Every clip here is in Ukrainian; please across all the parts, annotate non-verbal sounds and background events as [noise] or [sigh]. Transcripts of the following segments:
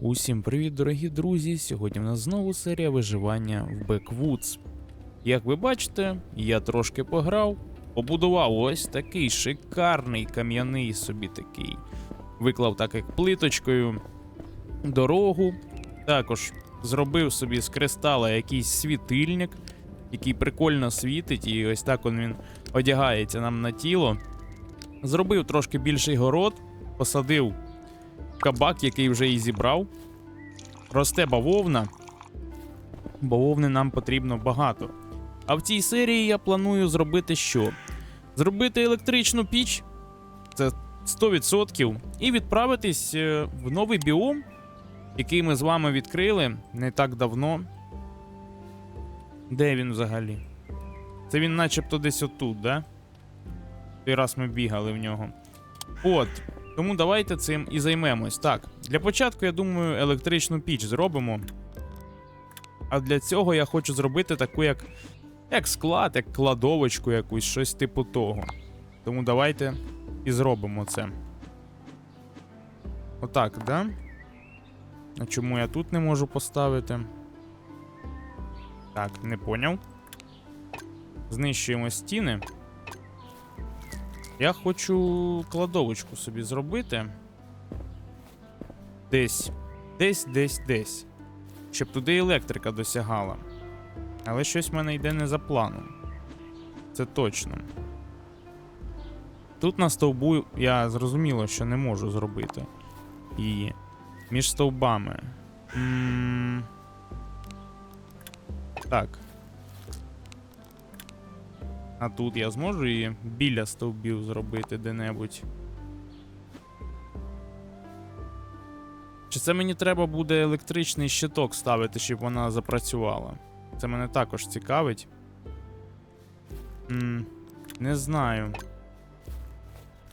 Усім привіт, дорогі друзі! Сьогодні в нас знову серія виживання в Backwoods. Як ви бачите, я трошки пограв, побудував ось такий шикарний кам'яний собі такий. Виклав так як плиточкою дорогу. Також зробив собі з кристала якийсь світильник, який прикольно світить, і ось так він одягається нам на тіло. Зробив трошки більший город, посадив кабак, який вже і зібрав. Росте бавовна. Бавовни нам потрібно багато. А в цій серії я планую зробити що? Зробити електричну піч. Це 100%. І відправитись е, в новий біом, який ми з вами відкрили не так давно. Де він взагалі? Це він начебто десь отут, да? Той раз ми бігали в нього. От. Тому давайте цим і займемось. Так, для початку, я думаю, електричну піч зробимо. А для цього я хочу зробити таку, як, як склад, як кладовочку якусь, щось типу того. Тому давайте і зробимо це. Отак, да? А чому я тут не можу поставити? Так, не поняв. Знищуємо стіни. Я хочу кладовочку собі зробити. Десь. Десь, десь, десь. Щоб туди електрика досягала. Але щось в мене йде не за планом. Це точно. Тут на стовбу я зрозуміло, що не можу зробити. І між стовбами. м Так. А тут я зможу її біля стовбів зробити де-небудь. Чи це мені треба буде електричний щиток ставити, щоб вона запрацювала? Це мене також цікавить. м не знаю.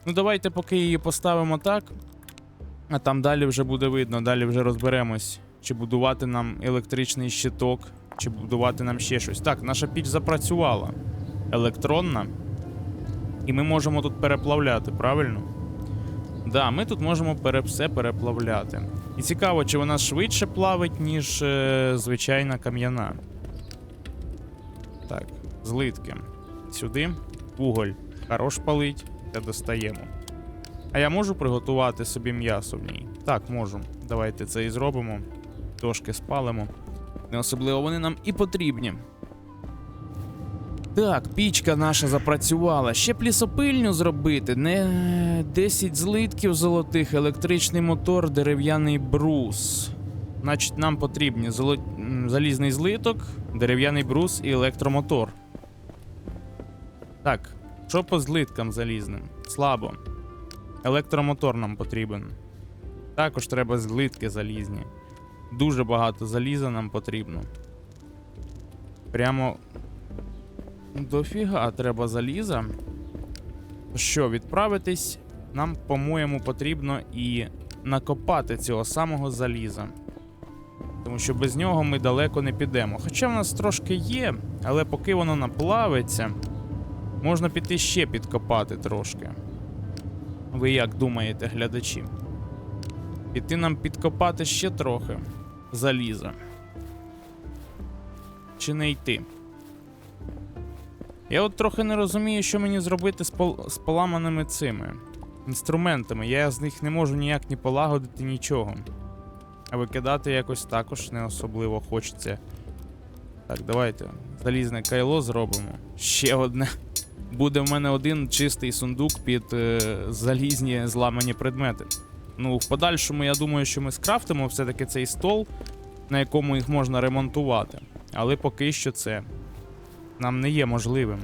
Ну, давайте поки її поставимо так. А там далі вже буде видно, далі вже розберемось, чи будувати нам електричний щиток, чи будувати нам ще щось. Так, наша піч запрацювала електронна. І ми можемо тут переплавляти, правильно? Да, ми тут можемо пере, все переплавляти. І цікаво, чи вона швидше плавить, ніж е, звичайна кам'яна. Так, злитки. Сюди. Уголь. Хорош палить. Та достаємо. А я можу приготувати собі м'ясо в ній? Так, можу. Давайте це і зробимо. Трошки спалимо. Не особливо вони нам і потрібні. Так, пічка наша запрацювала. Ще б лісопильню зробити. Не 10 злитків золотих, електричний мотор, дерев'яний брус. Значить, нам потрібні золо... залізний злиток, дерев'яний брус і електромотор. Так, що по злиткам залізним? Слабо. Електромотор нам потрібен. Також треба злитки залізні. Дуже багато заліза нам потрібно. Прямо Дофіга треба заліза. Що, відправитись? Нам, по-моєму, потрібно і накопати цього самого заліза. Тому що без нього ми далеко не підемо. Хоча в нас трошки є, але поки воно наплавиться, можна піти ще підкопати трошки. Ви як думаєте, глядачі? Піти нам підкопати ще трохи заліза. Чи не йти? Я от трохи не розумію, що мені зробити з, пол... з поламаними цими інструментами. Я з них не можу ніяк ні полагодити нічого. А викидати якось також не особливо хочеться. Так, давайте. Залізне кайло зробимо. Ще одне. Буде в мене один чистий сундук під е, залізні зламані предмети. Ну, в подальшому, я думаю, що ми скрафтимо все-таки цей стол, на якому їх можна ремонтувати. Але поки що це нам не є можливим.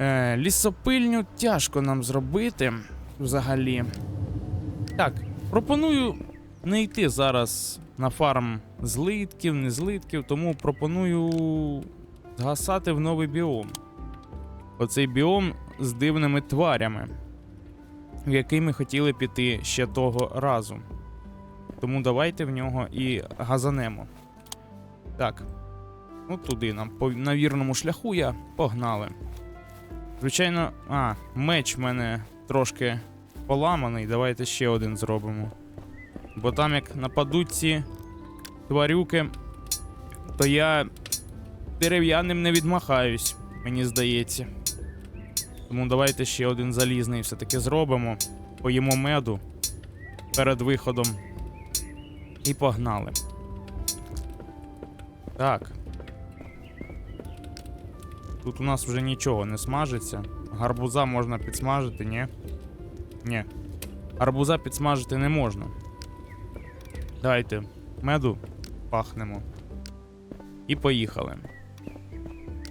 Е, лісопильню тяжко нам зробити взагалі. Так, пропоную не йти зараз на фарм злитків, не злитків, тому пропоную згасати в новий біом. Оцей біом з дивними тварями, в який ми хотіли піти ще того разу. Тому давайте в нього і газанемо. Так. Ну, туди нам по на вірному шляху я погнали. Звичайно, а, меч в мене трошки поламаний. Давайте ще один зробимо. Бо там як нападуть ці тварюки, то я дерев'яним не відмахаюсь, мені здається. Тому давайте ще один залізний все-таки зробимо. Поїмо меду перед виходом. І погнали. Так. Тут у нас вже нічого не смажиться. Гарбуза можна підсмажити, ні? Ні. Гарбуза підсмажити не можна. Дайте меду пахнемо. І поїхали.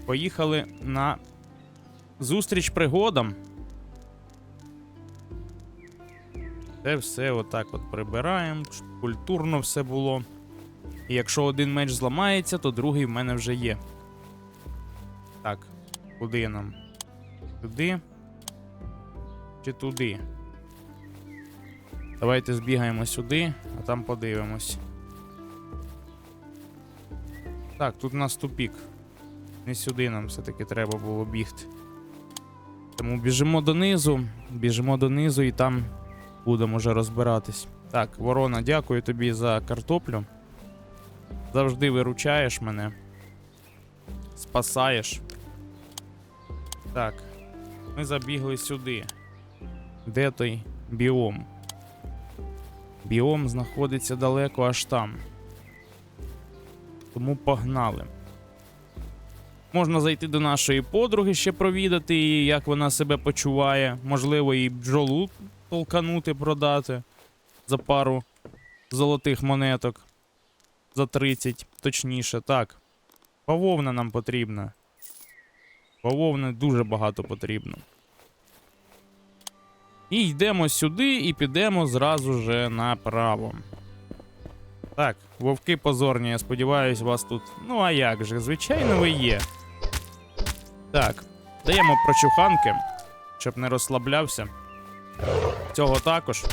Поїхали на зустріч пригодам. Це все отак от прибираємо, щоб культурно все було. І якщо один меч зламається, то другий в мене вже є. Куди нам? Туди? Чи туди? Давайте збігаємо сюди, а там подивимось. Так, тут у нас тупік. Не сюди нам все-таки треба було бігти. Тому біжимо донизу, біжимо донизу і там будемо вже розбиратись. Так, ворона, дякую тобі за картоплю. Завжди виручаєш мене. Спасаєш. Так. Ми забігли сюди. Де той біом? Біом знаходиться далеко аж там. Тому погнали. Можна зайти до нашої подруги ще провідати її, як вона себе почуває. Можливо, і бджолу толканути, продати за пару золотих монеток. За 30, точніше, так. Бавовна нам потрібна. Бавовни дуже багато потрібно. І йдемо сюди і підемо зразу же направо. Так, вовки позорні, я сподіваюся, вас тут. Ну, а як же, звичайно, ви є. Так, даємо прочуханки, щоб не розслаблявся. Цього також.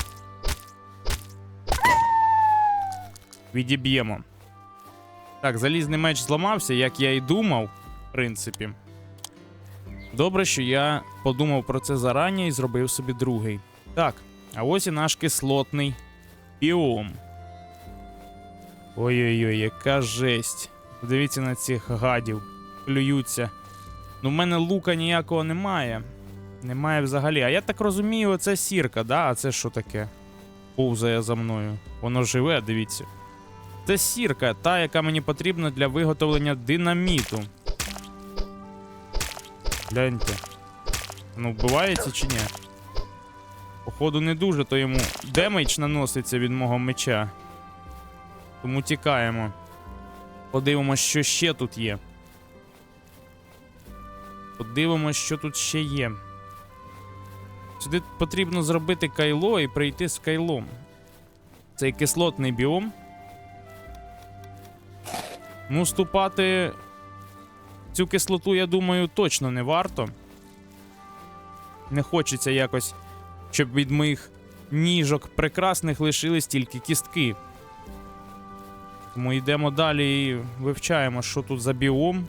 Відіб'ємо. Так, залізний меч зламався, як я і думав, в принципі. Добре, що я подумав про це зарані і зробив собі другий. Так, а ось і наш кислотний біом. Ой-ой-ой, яка жесть. Подивіться на цих гадів. Плюються. Ну, в мене лука ніякого немає. Немає взагалі. А я так розумію, оце сірка, да? А це що таке? Повзає за мною. Воно живе, дивіться. Це сірка, та, яка мені потрібна для виготовлення динаміту. Гляньте. Ну, вбивається чи ні? Походу, не дуже, то йому демедж наноситься від мого меча. Тому тікаємо. Подивимось, що ще тут є. Подивимось, що тут ще є. Сюди потрібно зробити кайло і прийти з кайлом. Цей кислотний біом. Ну, ступати цю кислоту, я думаю, точно не варто. Не хочеться якось, щоб від моїх ніжок прекрасних лишились тільки кістки. Тому йдемо далі і вивчаємо, що тут за біом.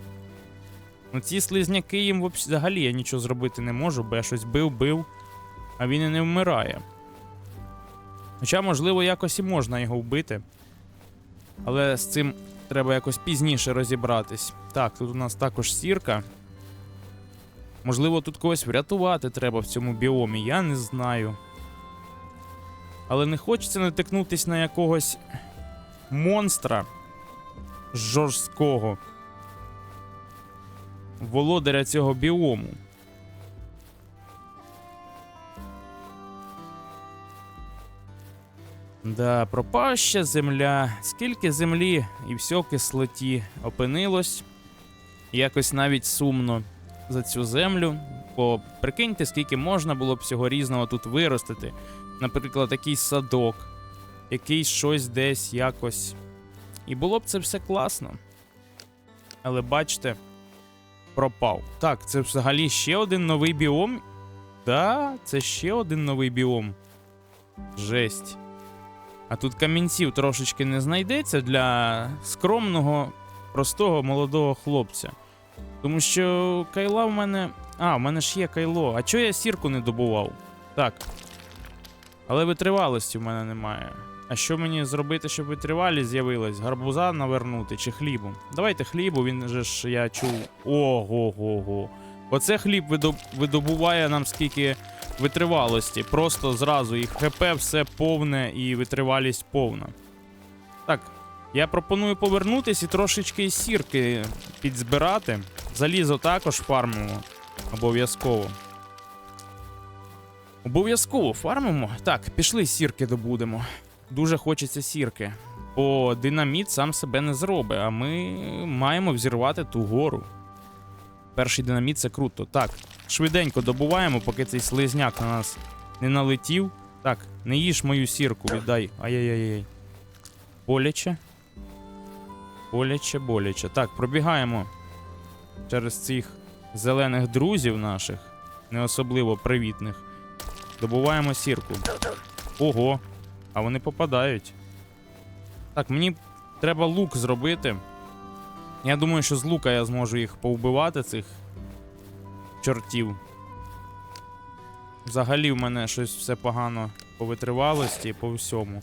Ну, ці слизняки їм взагалі я нічого зробити не можу, бо я щось бив-бив, а він і не вмирає. Хоча, можливо, якось і можна його вбити. Але з цим треба якось пізніше розібратись. Так, тут у нас також сірка. Можливо, тут когось врятувати треба в цьому біомі, я не знаю. Але не хочеться натикнутись на якогось монстра жорсткого. Володаря цього біому. Да, пропаща земля. Скільки землі і все кислоті опинилось. Якось навіть сумно за цю землю. Бо прикиньте, скільки можна було б всього різного тут виростити. Наприклад, якийсь садок, якийсь щось десь якось. І було б це все класно. Але бачите, пропав. Так, це взагалі ще один новий біом. Да, це ще один новий біом. Жесть. А тут камінців трошечки не знайдеться для скромного, простого молодого хлопця. Тому що кайла в мене. А, в мене ж є кайло. А чого я сірку не добував? Так. Але витривалості в мене немає. А що мені зробити, щоб витривалість з'явилась? Гарбуза навернути чи хлібом? Давайте хлібу, він же ж я чув. Ого-го-го. Оце хліб видобуває нам скільки витривалості. Просто зразу і ХП все повне, і витривалість повна. Так, я пропоную повернутись і трошечки сірки підзбирати. Залізо також фармимо. Обов'язково. Обов'язково фармимо. Так, пішли сірки добудемо. Дуже хочеться сірки. Бо динаміт сам себе не зробить, а ми маємо взірвати ту гору. Перший динаміт це круто. Так, швиденько добуваємо, поки цей слизняк на нас не налетів. Так, не їж мою сірку, віддай. Ай-яй-яй. Боляче. Боляче, боляче. Так, пробігаємо через цих зелених друзів наших, не особливо привітних. Добуваємо сірку. Ого, а вони попадають. Так, мені треба лук зробити. Я думаю, що з лука я зможу їх повбивати, цих чортів. Взагалі в мене щось все погано по витривалості, по всьому.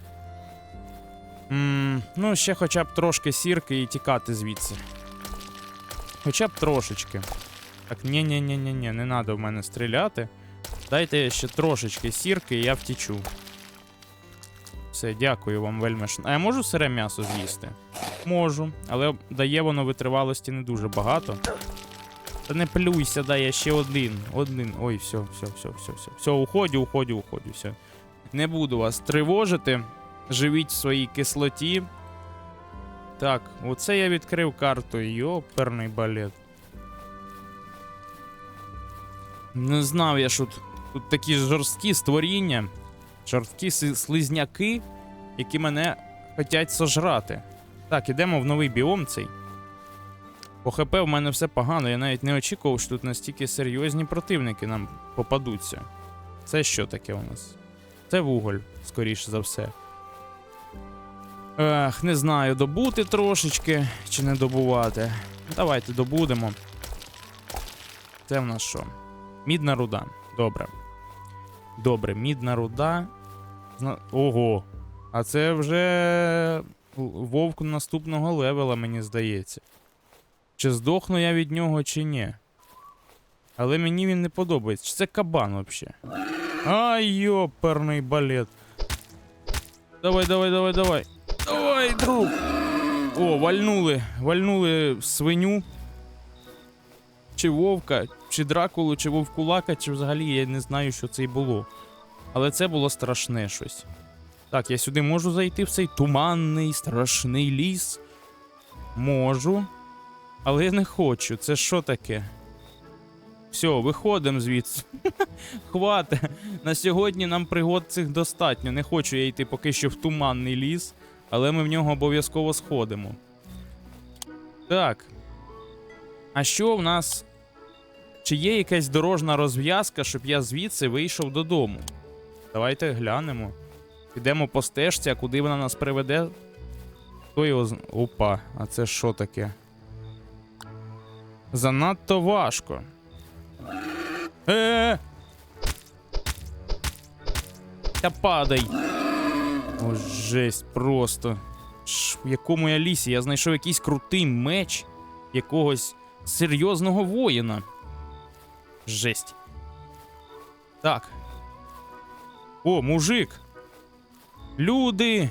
м ну, ще хоча б трошки сірки і тікати звідси. Хоча б трошечки. Так, ні-ні-ні-ні-ні, не треба в мене стріляти. Дайте ще трошечки сірки, і я втічу. Все, дякую вам вельми. А я можу сире м'ясо з'їсти? Можу, але дає воно витривалості не дуже багато. Та не плюйся, дай я ще один. Один. Ой, все, все, все, все, все. Все, уходю, уходю, уходю, все. Не буду вас тривожити. Живіть в своїй кислоті. Так, оце я відкрив карту. Йоперний балет. Не знав я, що тут, тут такі жорсткі створіння, жорсткі слизняки, які мене хотять сожрати. Так, ідемо в новий біом цей. По ХП в мене все погано, я навіть не очікував, що тут настільки серйозні противники нам попадуться. Це що таке у нас? Це вуголь, скоріше за все. Ех, не знаю, добути трошечки чи не добувати. Давайте добудемо. Це в нас що? Мідна руда. Добре. Добре, мідна руда. Ого. А це вже вовк наступного левела, мені здається. Чи здохну я від нього, чи ні. Але мені він не подобається. Чи це кабан взагалі? Ай, йоперний балет. Давай, давай, давай, давай. Давай, друг. О, вальнули. Вальнули свиню. Чи вовка, чи дракулу, чи вовкулака, чи взагалі я не знаю, що це й було. Але це було страшне щось. Так, я сюди можу зайти в цей туманний, страшний ліс. Можу. Але я не хочу. Це що таке? Все, виходимо звідси. [laughs] Хвати. На сьогодні нам пригод цих достатньо. Не хочу я йти поки що в туманний ліс, але ми в нього обов'язково сходимо. Так. А що в нас? Чи є якась дорожна розв'язка, щоб я звідси вийшов додому? Давайте глянемо. Підемо по стежці, а куди вона нас приведе? Хто його. Опа, а це що таке? Занадто важко. Е. Та падай. О, жесть, просто. Ш, в якому я лісі? Я знайшов якийсь крутий меч якогось серйозного воїна. Жесть. Так. О, мужик. Люди.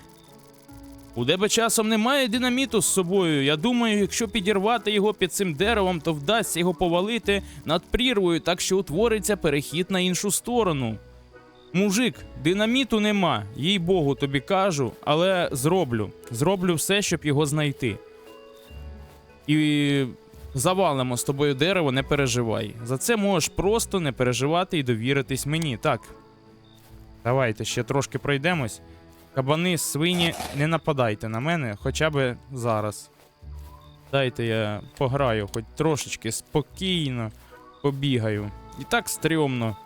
У тебе часом немає динаміту з собою. Я думаю, якщо підірвати його під цим деревом, то вдасться його повалити над прірвою, так що утвориться перехід на іншу сторону. Мужик, динаміту нема, їй Богу тобі кажу, але зроблю. Зроблю все, щоб його знайти. І завалимо з тобою дерево, не переживай. За це можеш просто не переживати і довіритись мені. Так. Давайте ще трошки пройдемось. Кабани, свині, не нападайте на мене, хоча б зараз. Дайте я пограю, хоч трошечки спокійно побігаю. І так стрьомно.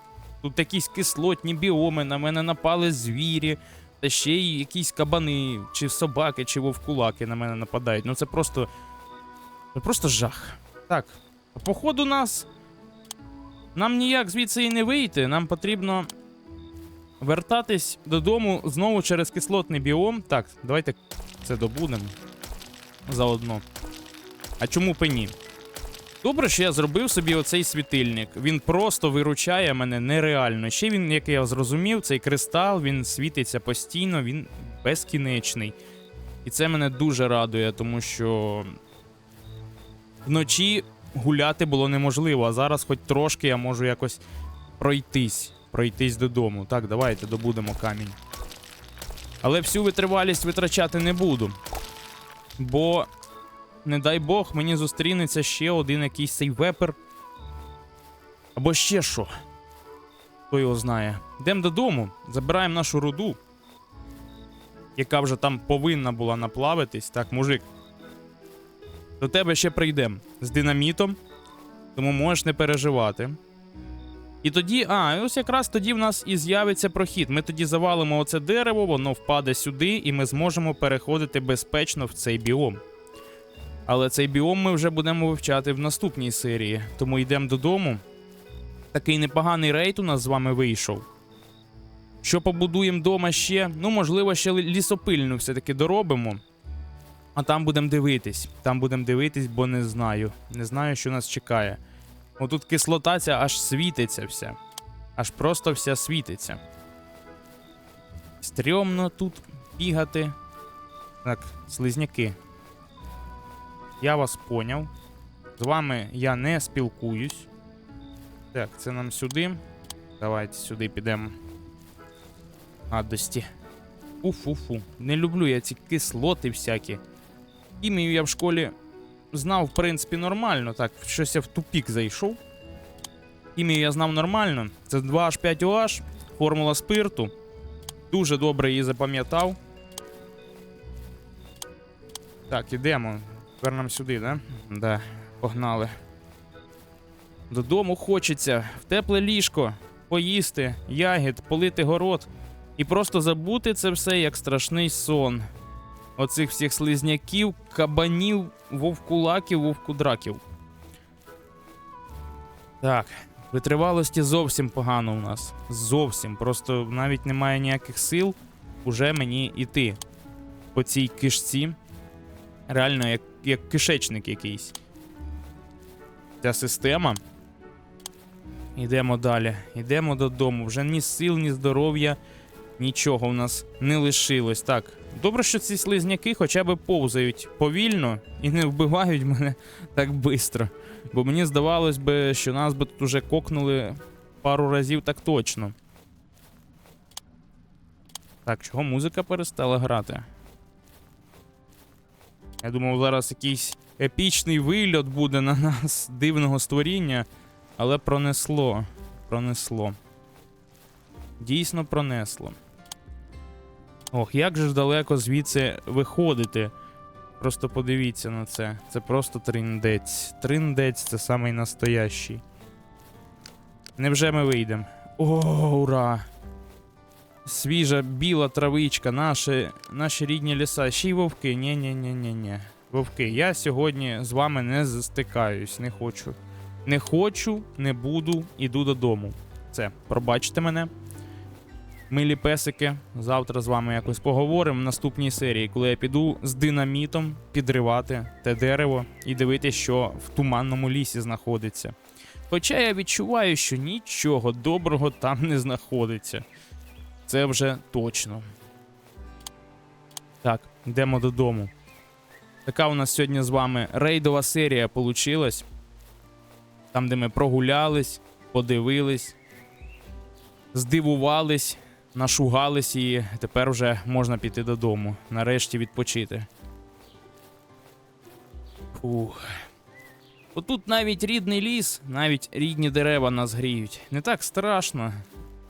Тут якісь кислотні біоми, на мене напали звірі, та ще й якісь кабани, чи собаки, чи вовкулаки на мене нападають. Ну це просто. Це просто жах. Так, а походу нас. Нам ніяк звідси і не вийти. Нам потрібно вертатись додому знову через кислотний біом. Так, давайте це добудемо заодно. А чому б і ні? Добре, що я зробив собі оцей світильник. Він просто виручає мене нереально. Ще він, як я зрозумів, цей кристал він світиться постійно, він безкінечний. І це мене дуже радує, тому що вночі гуляти було неможливо, а зараз хоч трошки я можу якось пройтись, пройтись додому. Так, давайте добудемо камінь. Але всю витривалість витрачати не буду. Бо, не дай Бог, мені зустрінеться ще один якийсь цей вепер. Або ще що. Хто його знає. Йдемо додому, забираємо нашу руду, яка вже там повинна була наплавитись. Так, мужик. До тебе ще прийдемо з динамітом, тому можеш не переживати. І тоді, а, ось якраз тоді в нас і з'явиться прохід. Ми тоді завалимо оце дерево, воно впаде сюди, і ми зможемо переходити безпечно в цей біом. Але цей біом ми вже будемо вивчати в наступній серії, тому йдемо додому. Такий непоганий рейд у нас з вами вийшов. Що побудуємо вдома ще? Ну, можливо, ще лісопильну все-таки доробимо. А там будемо дивитись. Там будемо дивитись, бо не знаю. Не знаю, що нас чекає. Отут кислота ця аж світиться вся. Аж просто вся світиться. Стрьомно тут бігати. Так, слизняки. Я вас поняв. З вами я не спілкуюсь. Так, це нам сюди. Давайте сюди підемо. Гадості. Фу-фу-фу. Не люблю я ці кислоти всякі. Хімію я в школі знав, в принципі, нормально. Так, щось я в тупік зайшов. Хімію я знав нормально. Це 2H5OH, формула спирту. Дуже добре її запам'ятав. Так, ідемо. Тепер нам сюди, да? Да, погнали. Додому хочеться, в тепле ліжко, поїсти, ягід, полити город. І просто забути це все як страшний сон. Оцих всіх слизняків, кабанів, вовкулаків, вовкудраків. Так, витривалості зовсім погано у нас. Зовсім. Просто навіть немає ніяких сил уже мені йти по цій кишці. Реально, як, як кишечник якийсь. Ця система. Йдемо далі. Йдемо додому. Вже ні сил, ні здоров'я, нічого у нас не лишилось. Так, добре, що ці слизняки хоча б повзають повільно і не вбивають мене так швидко. Бо мені здавалось би, що нас би тут уже кокнули пару разів так точно. Так, чого музика перестала грати? Я думав, зараз якийсь епічний вильот буде на нас дивного створіння, але пронесло. Пронесло. Дійсно пронесло. Ох, як же ж далеко звідси виходити. Просто подивіться на це. Це просто триндець. Триндець це самий настоящий. Невже ми вийдемо? О, ура! Свіжа біла травичка, наші, наші рідні ліса. Ще й вовки. ні ні ні ні ні Вовки, я сьогодні з вами не застикаюсь, не хочу. Не хочу, не буду, іду додому. Це, пробачте мене. Милі песики. Завтра з вами якось поговоримо в наступній серії, коли я піду з динамітом підривати те дерево і дивитися, що в туманному лісі знаходиться. Хоча я відчуваю, що нічого доброго там не знаходиться. Це вже точно. Так, йдемо додому. Така у нас сьогодні з вами рейдова серія получилась. Там, де ми прогулялись, подивились, здивувались, нашугались і тепер вже можна піти додому. Нарешті відпочити. Фух. Отут навіть рідний ліс, навіть рідні дерева нас гріють. Не так страшно.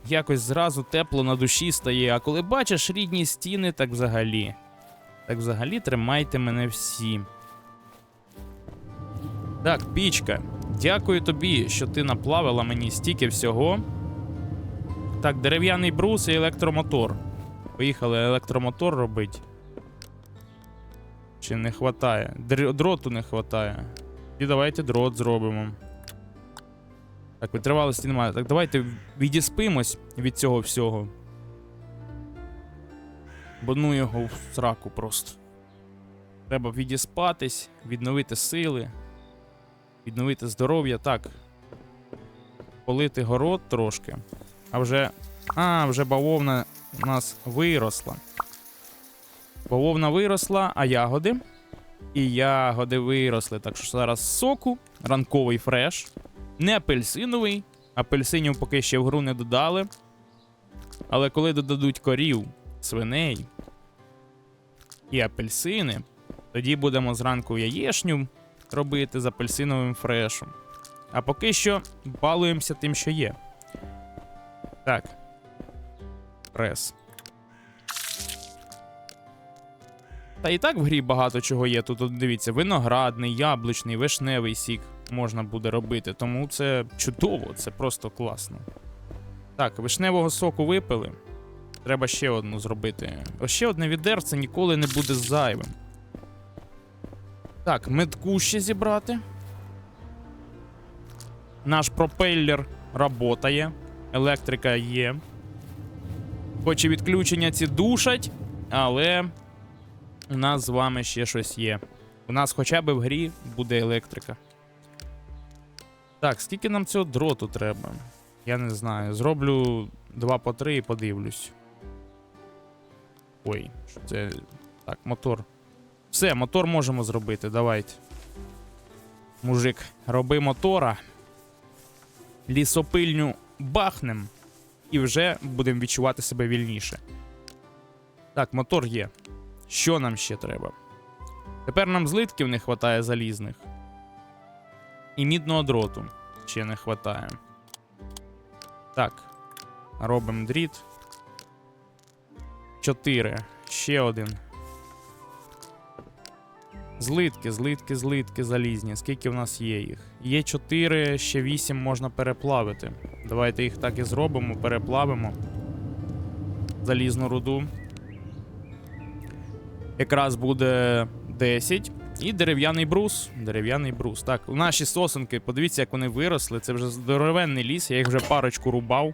Якось зразу тепло на душі стає, а коли бачиш рідні стіни, так взагалі. Так взагалі тримайте мене всі. Так, пічка. Дякую тобі, що ти наплавила мені стільки всього. Так, дерев'яний брус і електромотор. Поїхали електромотор робити. Чи не хватає? Др- Дроту не хватає. І давайте дрот зробимо. Так, витривалості немає. Так, давайте відіспимось від цього всього. Бо ну його в сраку просто. Треба відіспатись, відновити сили, відновити здоров'я. Так. Полити город трошки. А вже. А, вже бавовна у нас виросла. Бавовна виросла, а ягоди. І ягоди виросли. Так що зараз соку, ранковий фреш. Не апельсиновий. Апельсинів поки ще в гру не додали. Але коли додадуть корів, свиней і апельсини, тоді будемо зранку яєшню робити з апельсиновим фрешем. А поки що балуємося тим, що є. Так. Прес. Та і так в грі багато чого є. Тут дивіться, виноградний, яблучний, вишневий сік можна буде робити. Тому це чудово, це просто класно. Так, вишневого соку випили. Треба ще одну зробити. Ось ще одне відерце ніколи не буде зайвим. Так, медку ще зібрати. Наш пропеллер работає. Електрика є. Хоч і відключення ці душать, але у нас з вами ще щось є. У нас хоча б в грі буде електрика. Так, скільки нам цього дроту треба? Я не знаю. Зроблю 2 по 3 і подивлюсь. Ой, що це. Так, мотор. Все, мотор можемо зробити, давайте. Мужик, роби мотора. Лісопильню бахнем. І вже будемо відчувати себе вільніше. Так, мотор є. Що нам ще треба? Тепер нам злитків не вистачає залізних. І мідного дроту ще не вистачає. Так. Робимо дріт. 4. Ще один. Злитки, злитки, злитки залізні. Скільки в нас є їх? Є 4, ще 8 можна переплавити. Давайте їх так і зробимо, переплавимо. Залізну руду. Якраз буде 10. І дерев'яний брус. Дерев'яний брус. Так, наші сосенки, подивіться, як вони виросли. Це вже здоровенний ліс. Я їх вже парочку рубав.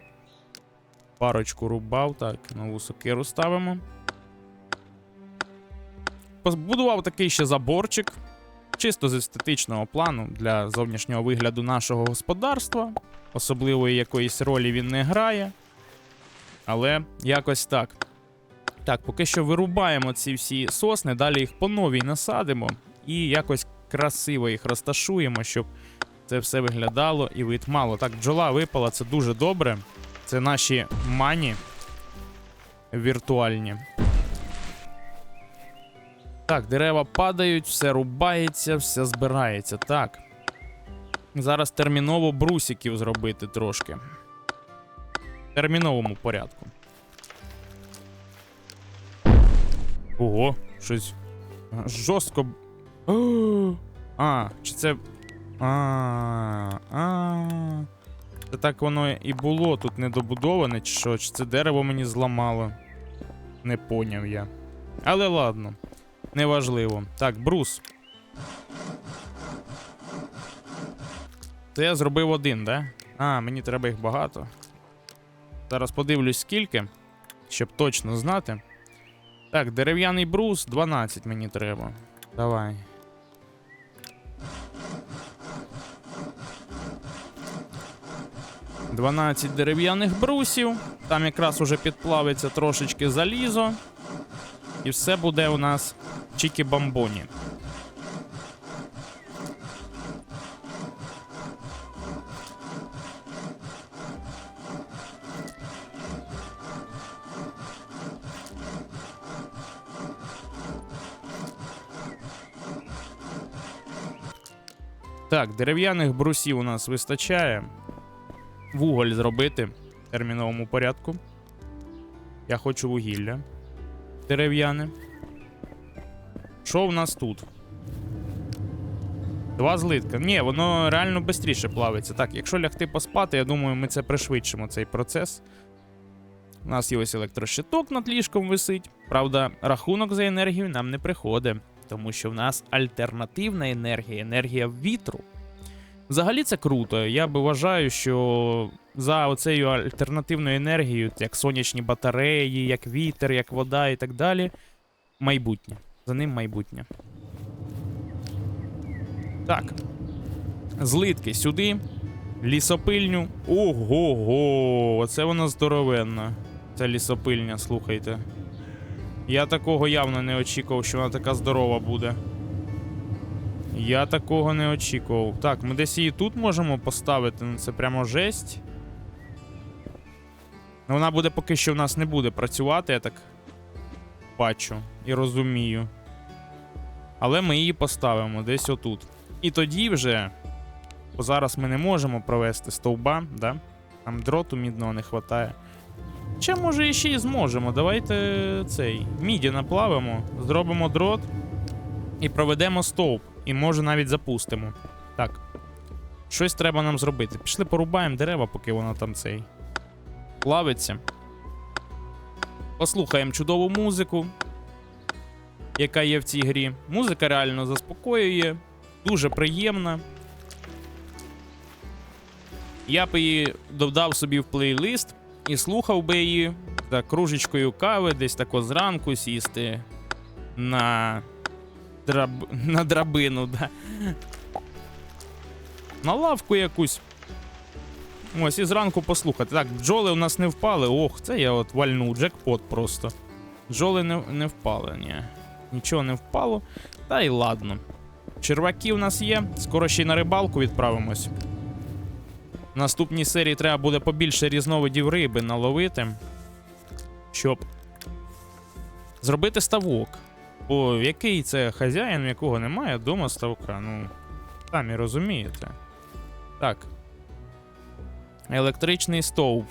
Парочку рубав. Так, нову сокиру ставимо. Побудував такий ще заборчик. Чисто з естетичного плану для зовнішнього вигляду нашого господарства. Особливої якоїсь ролі він не грає. Але якось так. Так, поки що вирубаємо ці всі сосни, далі їх по новій насадимо і якось красиво їх розташуємо, щоб це все виглядало і вид мало. Так, бджола випала, це дуже добре. Це наші мані віртуальні. Так, дерева падають, все рубається, все збирається. Так. Зараз терміново брусиків зробити трошки. В терміновому порядку. Ого, щось жорстко. [gasps] А, чи це. А, а. Це так воно і було тут недобудоване, чи що? Чи це дерево мені зламало? Не поняв я. Але ладно, неважливо. Так, брус. Це я зробив один, да? А, мені треба їх багато. Зараз подивлюсь скільки, щоб точно знати. Так, дерев'яний брус 12 мені треба. Давай. Дванадцять дерев'яних брусів. Там якраз уже підплавиться трошечки залізо. І все буде у нас чікі-бамбоні. Так, дерев'яних брусів у нас вистачає. Вуголь зробити в терміновому порядку. Я хочу вугілля. Дерев'яне. Що в нас тут? Два злитка. Ні, воно реально швидше плавиться. Так, якщо лягти поспати, я думаю, ми це пришвидшимо цей процес. У нас є ось електрощиток над ліжком висить. Правда, рахунок за енергію нам не приходить, тому що в нас альтернативна енергія, енергія вітру. Взагалі це круто. Я би вважаю, що за оцею альтернативною енергією, як сонячні батареї, як вітер, як вода і так далі. Майбутнє. За ним майбутнє. Так. Злитки сюди. Лісопильню. Ого-го! Оце вона здоровенна. Ця лісопильня, слухайте. Я такого явно не очікував, що вона така здорова буде. Я такого не очікував. Так, ми десь її тут можемо поставити. Ну це прямо жесть. Вона буде поки що в нас не буде працювати, я так бачу і розумію. Але ми її поставимо десь отут. І тоді вже. Бо зараз ми не можемо провести стовба, да? Нам дроту мідного не вистачає. Чи може ще й зможемо. Давайте цей міді наплавимо, зробимо дрот і проведемо стовп. І може навіть запустимо. Так. Щось треба нам зробити. Пішли порубаємо дерева, поки воно там цей. Плавиться. Послухаємо чудову музику, яка є в цій грі. Музика реально заспокоює, дуже приємна. Я б її додав собі в плейлист і слухав би її за кружечкою кави, десь тако зранку сісти на, драб... на драбину, да. На лавку якусь. Ось і зранку послухати. Так, бджоли у нас не впали. Ох, це я от вальнув, джекпот просто. Бджоли не, не впали, ні. Нічого не впало. Та й ладно. Черваки у нас є. Скоро ще й на рибалку відправимось. В наступній серії треба буде побільше різновидів риби наловити. Щоб зробити ставок. Бо який це хазяїн, якого немає вдома ставка. Ну, самі розумієте. Так. Електричний стовп.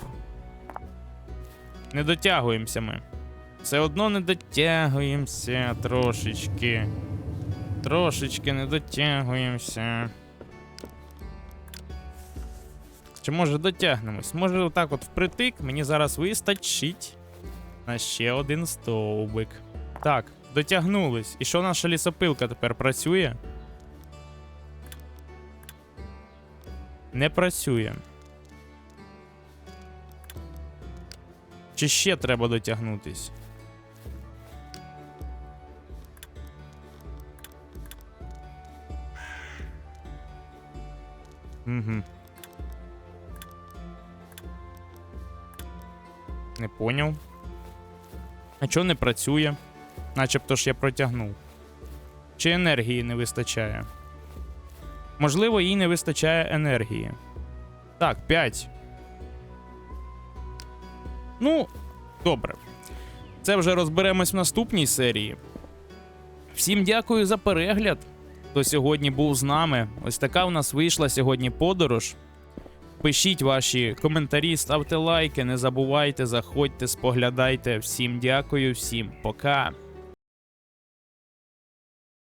Не дотягуємося ми. Все одно не дотягуємося трошечки. Трошечки не дотягуємося. Чи може дотягнемось? Може, отак от впритик мені зараз вистачить на ще один стовбик. Так, дотягнулись. І що наша лісопилка тепер працює? Не працює. Чи ще треба дотягнутись? Угу. Не поняв. А чого не працює? Начебто ж я протягнув. Чи енергії не вистачає? Можливо, їй не вистачає енергії. Так, 5. Ну, добре. Це вже розберемось в наступній серії. Всім дякую за перегляд. Хто сьогодні був з нами. Ось така у нас вийшла сьогодні подорож. Пишіть ваші коментарі, ставте лайки, не забувайте, заходьте, споглядайте. Всім дякую, всім пока.